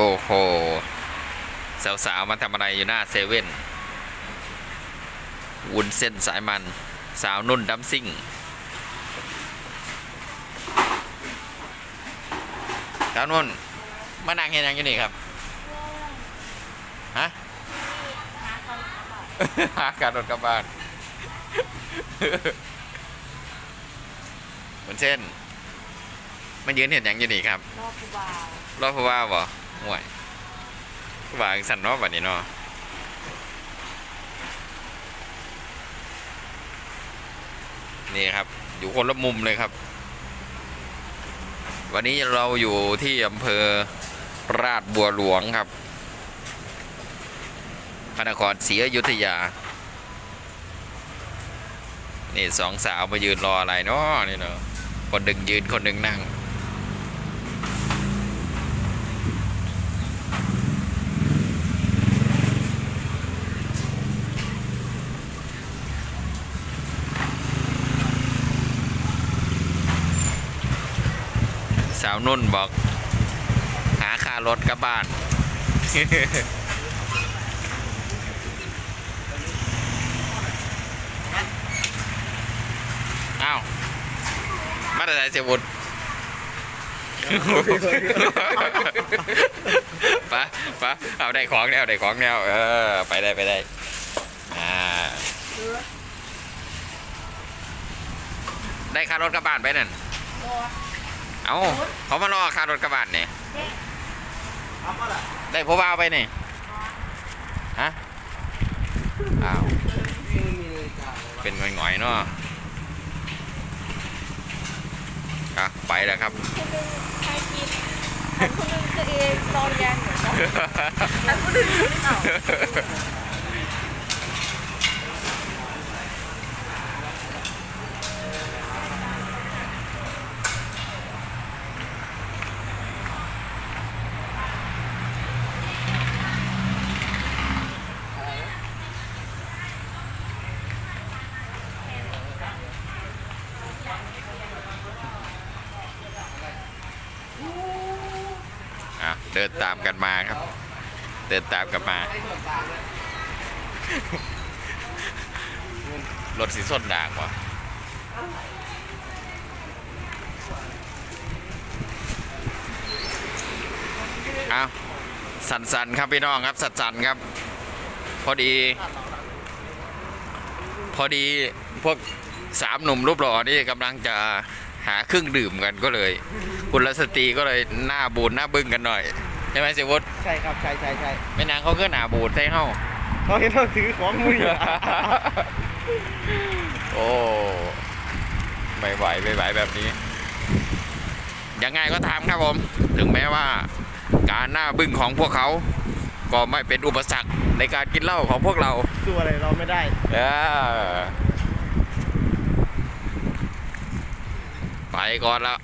โอ้โห สาวๆมาทำอะไรอยู่หน้าเซเว่นวุ้นเส้นสายมัน สาวนุ่นดัมซิ่ง สาวนุ่น มานั่งเห็นยังอยู่นี่ครับ ฮะ หาการรถกลับบ้านวุ้นเส้นมายืนเห็นยังอยู่นี่ครับ รอบกูบาวรอบผู้ว่าบ่ ห่วยวาจั่งสันเนาะบัดนี้เนาะนี่ครับ อยู่คนละมุมเลยครับ วันนี้เราอยู่ที่อำเภอราชบัวหลวงครับพระนครศรีอยุธยา นี่สองสาวมายืนรออะไรเนาะนี่เนาะคนหนึ่งยืนคนหนึ่งนั่ง สาวนุ่นบอก หาค่ารถกลับบ้าน อ้าว มาแต่ไหนเสียบุตรปะปะเอาได้ของแล้วได้ของแล้วเออ ไปได้ไปได้อ่าได้ค่ารถกลับบ้านไปนั่น เอาเขามารอค่ารถกระบะเนี่ยได้พบเอาไปนี่ฮะอ้าวเป็นหงอยๆเนาะอะไปแล้วครับคนหนึงใครกินอันคนหนึงตัวเองตอนยังเหมือนกันอันคนหนึงเอ้ อะเดินตามกันมาครับ เดินตามกันมา รถสีส้นด่างวะเอาสันๆครับพี่น้องครับ สันๆครับ พอดี พอดีพวกสามหนุ่มรูปหล่อนี่กำลังจะหาเครื่องดื่มกันก็เลย คุณรัสตรีก็เลยหน้าบูดหน้าบึ้งกันหน่อยใช่ไหมเสียวุฒิใช่ครับใช่ใช่ใช่ไม่นางเขาก็หน้าบูดใช่เฮ้าเขาเห็นเราถือของมืออยู่โอ้ไม่ไหวไม่ไหวแบบนี้ ยังไงก็ตามครับผม ถึงแม้ว่า การหน้าบึ้งของพวกเขา ก็ไม่เป็นอุปสรรคในการกินเหล้าของพวกเราสู้อะไรเราไม่ได้เออไปก่อนแล้ว